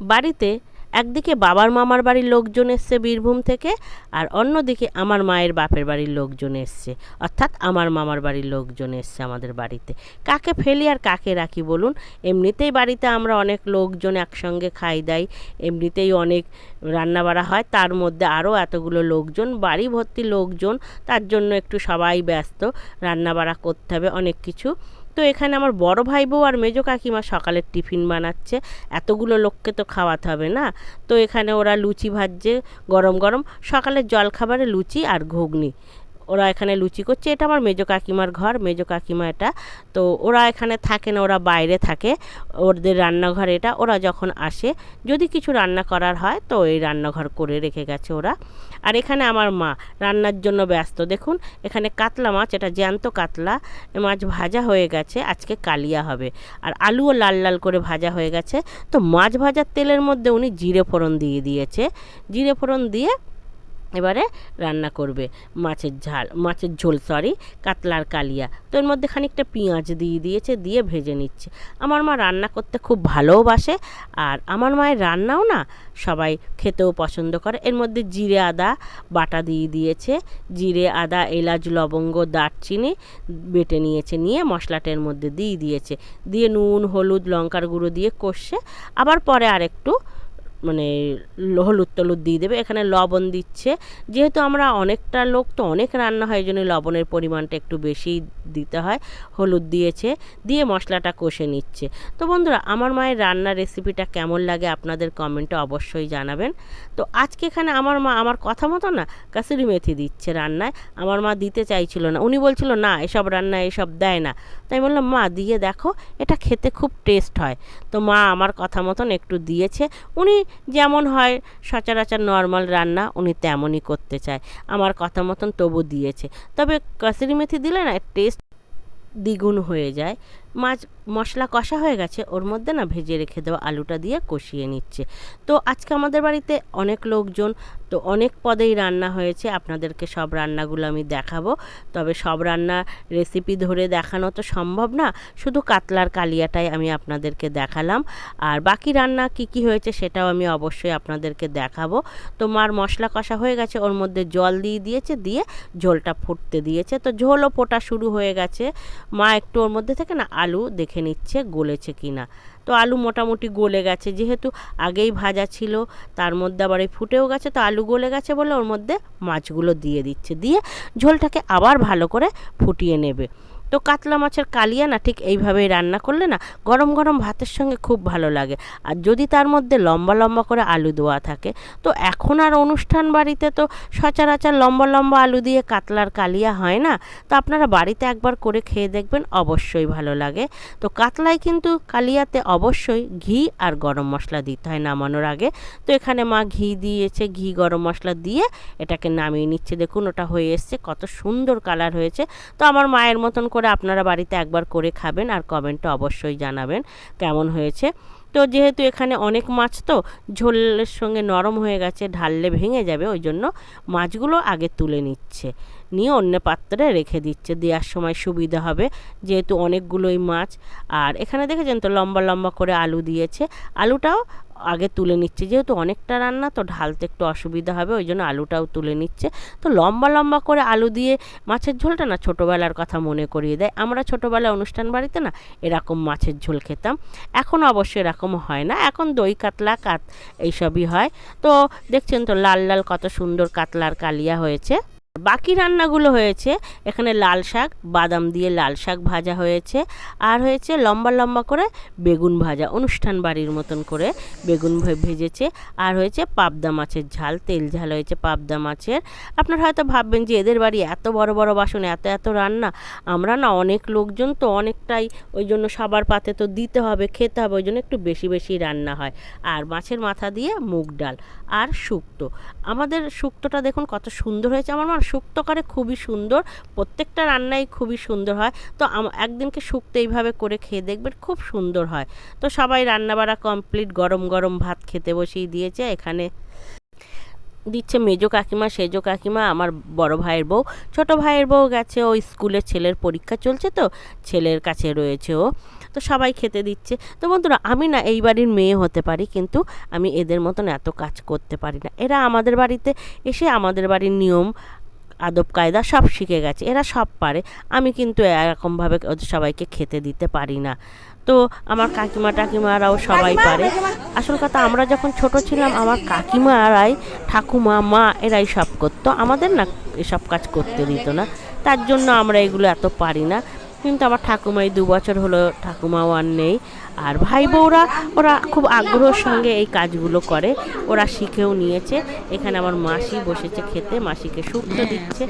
বাড়িতে একদিকে বাবার মামার বাড়ির লোকজন এসছে বীরভূম থেকে আর অন্যদিকে আমার মায়ের বাপের বাড়ির লোকজন এসছে। অর্থাৎ আমার মামার বাড়ির লোকজন এসছে আমাদের বাড়িতে। কাকে ফেলি আর কাকে রাখি বলুন? এমনিতেই বাড়িতে আমরা অনেক লোকজন একসঙ্গে খাই দাই, এমনিতেই অনেক রান্নাবাড়া হয়। তার মধ্যে আরও এতগুলো লোকজন, বাড়ি ভর্তি লোকজন, তার জন্য একটু সবাই ব্যস্ত। রান্নাবাড়া করতে হবে, অনেক কিছু তো এখানে আমার বড় ভাই বউ আর মেজো কাকিমা সকালের টিফিন বানাচ্ছে। এতগুলো লোককে তো খাওয়াতে হবে না। তো এখানে ওরা লুচি ভাজছে গরম গরম। সকালের জলখাবারে লুচি আর ঘুগনি। ওরা এখানে লুচি করছে। এটা আমার মেজো কাকিমার ঘর, মেজো কাকিমা এটা। তো ওরা এখানে থাকে না, ওরা বাইরে থাকে। ওদের রান্নাঘর এটা। ওরা যখন আসে, যদি কিছু রান্না করার হয়, তো এই রান্নাঘর করে রেখে গেছে ওরা। আর এখানে আমার মা, রান্নার জন্য ব্যস্ত। দেখুন, এখানে কাতলা মাছ, এটা জ্যান্ত কাতলা। মাছ ভাজা হয়ে গেছে, আজকে কালিয়া হবে। আর আলুও লাল লাল করে ভাজা হয়ে গেছে। তো মাছ ভাজার তেলের মধ্যে উনি জিরে ফোড়ন দিয়ে দিয়েছে। জিরে ফোড়ন দিয়ে এবারে রান্না করবে। মাছের ঝাল, মাছের ঝোল সরি কাতলার কালিয়া। তো এর মধ্যে খানিকটা পেঁয়াজ দিয়ে দিয়েছে, দিয়ে ভেজে নিচ্ছে। আমার মা রান্না করতে খুব ভালোবাসে, আর আমার মায়ের রান্নাও না সবাই খেতেও পছন্দ করে। এর মধ্যে জিরে আদা বাটা দিয়ে দিয়েছে। জিরে আদা, এলাচ, লবঙ্গ, দারচিনি বেটে নিয়েছে, নিয়ে মশলাটার মধ্যে দিয়ে দিয়েছে। দিয়ে নুন, হলুদ, লঙ্কার গুঁড়ো দিয়ে কষে, আবার পরে আরেকটু মানে হলুদ টলুদ দিয়ে দেবে, এখানে লবণ দিচ্ছে। যেহেতু আমরা অনেকটা লোক, তো অনেক রান্না হয় জন্য লবণের পরিমাণটা একটু বেশি দিতে হয়। হলুদ দিয়েছে, দিয়ে মশলাটা কষে নিচ্ছে। তো বন্ধুরা, আমার মায়ের রান্নার রেসিপিটা কেমন লাগে আপনাদের কমেন্টে অবশ্যই জানাবেন। তো আজকে এখানে আমার মা, আমার কথা মতো না, কাসুরি মেথি দিচ্ছে রান্নায়। আমার মা দিতে চাইছিল না। উনি বলছিল, না, এসব রান্না এসব দেয় না। তাই বললাম, মা, দিয়ে দেখো, এটা খেতে খুব টেস্ট হয়। তো মা আমার কথা মতন একটু দিয়েছে। উনি যেমন হয় সচরাচর নর্মাল রান্না উনি তেমনই করতে চায়। আমার কথা মতন তবু দিয়েছে। তবে কাসুরি মেথি দিলে না টেস্ট দ্বিগুণ হয়ে যায়। মাছ মশলা কষা হয়ে গেছে, ওর মধ্যে না ভেজে রেখে দেওয়া আলুটা দিয়ে কষিয়ে নিচ্ছে। তো আজকে আমাদের বাড়িতে অনেক লোকজন, তো অনেক পদেই রান্না হয়েছে, আপনাদেরকে সব রান্নাগুলো আমি দেখাবো। তবে সব রান্না রেসিপি ধরে দেখানো তো সম্ভব না, শুধু কাতলার কালিয়াটাই আমি আপনাদেরকে দেখালাম। আর বাকি রান্না কি কি হয়েছে সেটাও আমি অবশ্যই আপনাদেরকে দেখাবো। তো মার মশলা কষা হয়ে গেছে, ওর মধ্যে জল দিয়ে দিয়েছে, দিয়ে ঝোলটা ফুটতে দিয়েছে। তো ঝোলও ফোটা শুরু হয়ে গেছে। মা একটু ওর মধ্যে থেকে না আলু দেখে নিচ্ছে গলেছে কি না। তো আলু মোটামুটি গলে গেছে। যেহেতু আগেই ভাজা ছিল, তার মধ্যে আবার এই ফুটেও গেছে, তো আলু গলে গেছে বলে ওর মধ্যে মাছগুলো দিয়ে দিচ্ছে। দিয়ে ঝোলটাকে আবার ভালো করে ফুটিয়ে নেবে। তো কাতলা মাছের কালিয়া না ঠিক এইভাবেই রান্না করলে না গরম গরম ভাতের সঙ্গে খুব ভালো লাগে। আর যদি তার মধ্যে লম্বা লম্বা করে আলু দেওয়া থাকে, তো এখন আর অনুষ্ঠান বাড়িতে তো সচরাচর লম্বা লম্বা আলু দিয়ে কাতলার কালিয়া হয় না, তো আপনারা বাড়িতে একবার করে খেয়ে দেখবেন, অবশ্যই ভালো লাগে। তো কাতলায় কিন্তু কালিয়াতে অবশ্যই ঘি আর গরম মশলা দিতে হয় নামানোর আগে। তো এখানে মা ঘি দিয়েছে, ঘি গরম মশলা দিয়ে এটাকে নামিয়ে নিচ্ছে। দেখুন ওটা হয়ে এসছে, কত সুন্দর কালার হয়েছে। তো আমার মায়ের মতন করে আপনারা বাড়িতে একবার করে খাবেন আর কমেন্টে অবশ্যই জানাবেন কেমন হয়েছে। তো যেহেতু এখানে অনেক মাছ তো, ঝোলের সঙ্গে নরম হয়ে গেছে, ঢাললে ভেঙে যাবে, ওই জন্য মাছগুলো আগে তুলে নিচ্ছে। নিয়ে অন্য পাত্রে রেখে দিচ্ছে। দেওয়ার সময় সুবিধা হবে, যেহেতু অনেকগুলোই মাছ। আর এখানে দেখেছেন তো, লম্বা লম্বা করে আলু দিয়েছে। আলুটাও আগে তুলে নিচ্ছে, যেহেতু অনেকটা রান্না, তো ঢালতে একটু অসুবিধা হবে, ওই জন্য আলুটাও তুলে নিচ্ছে। তো লম্বা লম্বা করে আলু দিয়ে মাছের ঝোলটা না ছোটোবেলার কথা মনে করিয়ে দেয়। আমরা ছোটোবেলায় অনুষ্ঠান বাড়িতে না এরকম মাছের ঝোল খেতাম। এখন অবশ্য এরকম হয় না, এখন দই, কাতলা, কাত, এইসবই হয়। তো দেখছেন তো, লাল লাল কত সুন্দর কাতলার কালিয়া হয়েছে। বাকি রান্নাগুলো হয়েছে, এখানে লাল শাক, বাদাম দিয়ে লাল শাক ভাজা হয়েছে, আর হয়েছে লম্বা লম্বা করে বেগুন ভাজা, অনুষ্ঠান বাড়ির মতন করে বেগুন ভেজেছে, আর হয়েছে পাবদা মাছের ঝাল, তেল ঝাল হয়েছে পাবদা মাছের। আপনারা হয়তো ভাববেন যে এদের বাড়ি এত বড় বড় বাসন, এত এত রান্না। আমরা না অনেক লোকজন তো অনেকটাই ওই জন্য সবার পাতে তো দিতে হবে, খেতে হবে, ওই জন্য একটু বেশি বেশি রান্না হয়। আর মাছের মাথা দিয়ে মুগ ডাল, আর শুক্তো। আমাদের শুক্তোটা দেখুন কত সুন্দর হয়েছে, আমার শুক্তো করে খুবই সুন্দর, প্রত্যেকটা রান্নাই খুবই সুন্দর হয়। তো একদিনকে শুক্তো এইভাবে করে খেয়ে দেখবেন খুব সুন্দর হয়। তো সবাই রান্নাবাড়া কমপ্লিট গরম গরম ভাত খেতে বসিয়ে দিয়েছে। এখানে দিচ্ছে মেজো কাকিমা, সেজো কাকিমা, আমার বড় ভাইয়ের বউ। ছোট ভাইয়ের বউ গেছে ও স্কুলে ছেলের পরীক্ষা চলছে তো, ছেলের কাছে রয়েছে ও। তো সবাই খেতে দিচ্ছে। তো বন্ধুরা, আমি না এই বাড়ির মেয়ে হতে পারি, কিন্তু আমি এদের মতন এত কাজ করতে পারি না। এরা আমাদের বাড়িতে এসে আমাদের বাড়ির নিয়ম আদব কায়দা সব শিখে গেছে এরা সব পারে। আমি কিন্তু এরকমভাবে ওদের সবাইকে খেতে দিতে পারি না। তো আমার কাকিমা টাকিমারাও সবাই পারে। আসল কথা আমরা যখন ছোট ছিলাম আমার কাকিমারাই ঠাকুমা মা এরাই সব করতো। আমাদের না এসব কাজ করতে দিত না। তার জন্য আমরা এগুলো এত পারি না। কিন্তু আমার ঠাকুমাই দু বছর হলো ঠাকুমাও আর নেই। আর ভাই বউরা ওরা খুব আগ্রহের সঙ্গে এই কাজগুলো করে। ওরা শিখেও নিয়েছে। এখানে আমার মাসি বসেছে খেতে মাসিকে শুক্তো দিচ্ছে।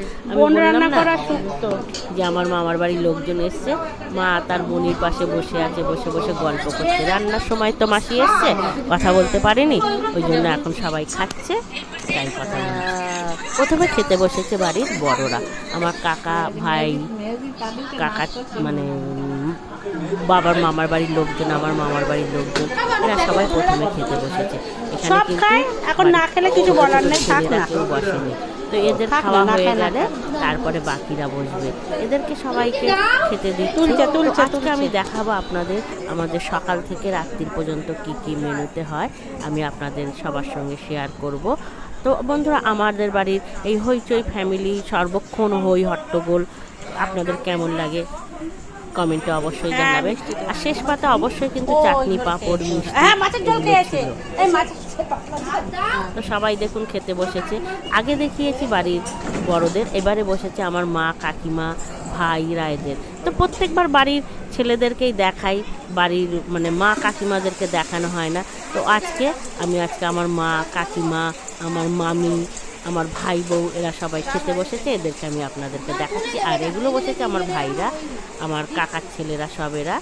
যে আমার মামার বাড়ির লোকজন এসছে। মা তার বোনির পাশে বসে আছে বসে বসে গল্প করছে। রান্নার সময় তো মাসি এসছে কথা বলতে পারেনি। ওই জন্য এখন সবাই খাচ্ছে তাই কথা। প্রথমে খেতে বসেছে বাড়ির বড়রা। আমার কাকা ভাই কাকা মানে বাবার মামার বাড়ির লোকজন আমার মামার বাড়ির লোকজন এরা সবাই প্রথমে খেতে বসেছে। সব খায়, এখন না খেলে কিছু বলার নেই, থাক না। কেউ বসেনি। তো এদের খাওয়া হয়ে গেলে তারপরে বাকিরা বসবে। এদেরকে সবাইকে খেতে দিই তুলছে, তুলছে, আজকে আমি দেখাবো আপনাদের আমাদের সকাল থেকে রাত্রির পর্যন্ত কি কি মেনুতে হয়। আমি আপনাদের সবার সঙ্গে শেয়ার করব। তো বন্ধুরা আমাদের বাড়ির এই হইচই ফ্যামিলি সর্বক্ষণ হই হট্টগোল। আপনাদের কেমন লাগে? কমেন্টে অবশ্যই হ্যাঁ, জানাবেন। আর শেষ পাতে অবশ্যই কিন্তু চাটনি পাঁপড় মিষ্টি। হ্যাঁ তো সবাই দেখুন খেতে বসেছে। আগে দেখিয়েছি বাড়ির বড়দের এবারে বসেছে আমার মা কাকিমা ভাই রায়দের। তো প্রত্যেকবার বাড়ির ছেলেদেরকেই দেখাই বাড়ির মানে মা কাকিমাদেরকে দেখানো হয় না। তো আজকে আমি আজকে আমার মা কাকিমা আমার মামি, আমার ভাই বউ, এরা সবাই খেতে বসেছে, এদেরকে আমি আপনাদেরকে দেখাচ্ছি। আর এগুলো বসেছে আমার ভাইরা, আমার কাকার ছেলেরা সব এরা,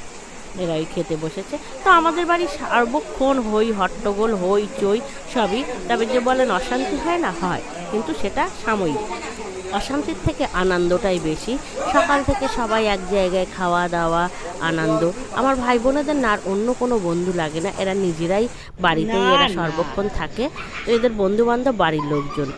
এরাই খেতে বসেছে। তো আমাদের বাড়ি সার্বক্ষণ হই, হট্টগোল, হই, চই, সবই। তবে যে বলেন অশান্তি হয় না? হয়। কিন্তু সেটা সাময়িক। অশান্তির থেকে আনন্দটাই বেশি। সকাল থেকে সবাই এক জায়গায় খাওয়া দাওয়া আনন্দ। আমার ভাই বোনেদের না আর অন্য কোনো বন্ধু লাগে না। এরা নিজেরাই বাড়িতেই এরা। সর্বক্ষণ থাকে। তো এদের বন্ধু বান্ধব বাড়ির লোকজন।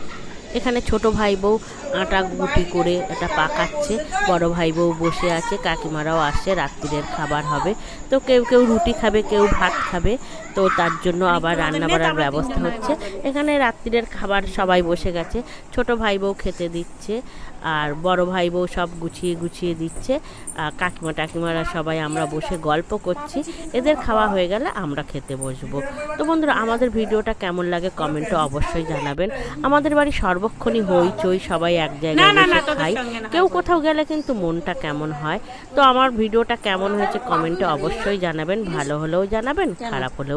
এখানে ছোট ভাই বউ আটা গুটি করে এটা পাকাচ্ছে বড় ভাই বউ বসে আছে কাকিমারাও আসছে রাত্রিরের খাবার হবে। তো কেউ কেউ রুটি খাবে কেউ ভাত খাবে তো তার জন্য আবার রান্না বাড়ার ব্যবস্থা হচ্ছে। এখানে রাত্রিরের খাবার সবাই বসে গেছে ছোট ভাই বউ খেতে দিচ্ছে আর বড় ভাই বউ সব গুছিয়ে গুছিয়ে দিচ্ছে আর কাকিমা টাকিমারা সবাই আমরা বসে গল্প করছি এদের খাওয়া হয়ে গেলে আমরা খেতে বসবো। তো বন্ধুরা আমাদের ভিডিওটা কেমন লাগে কমেন্টে অবশ্যই জানাবেন। আমাদের বাড়ি সর্বক্ষণই হইচই সবাই এক জায়গায় বসে খাই। কেউ কোথাও গেলে কিন্তু মনটা কেমন হয়। তো আমার ভিডিওটা কেমন হয়েছে কমেন্টে অবশ্যই জানাবেন ভালো হলেও জানাবেন। খারাপ হলেও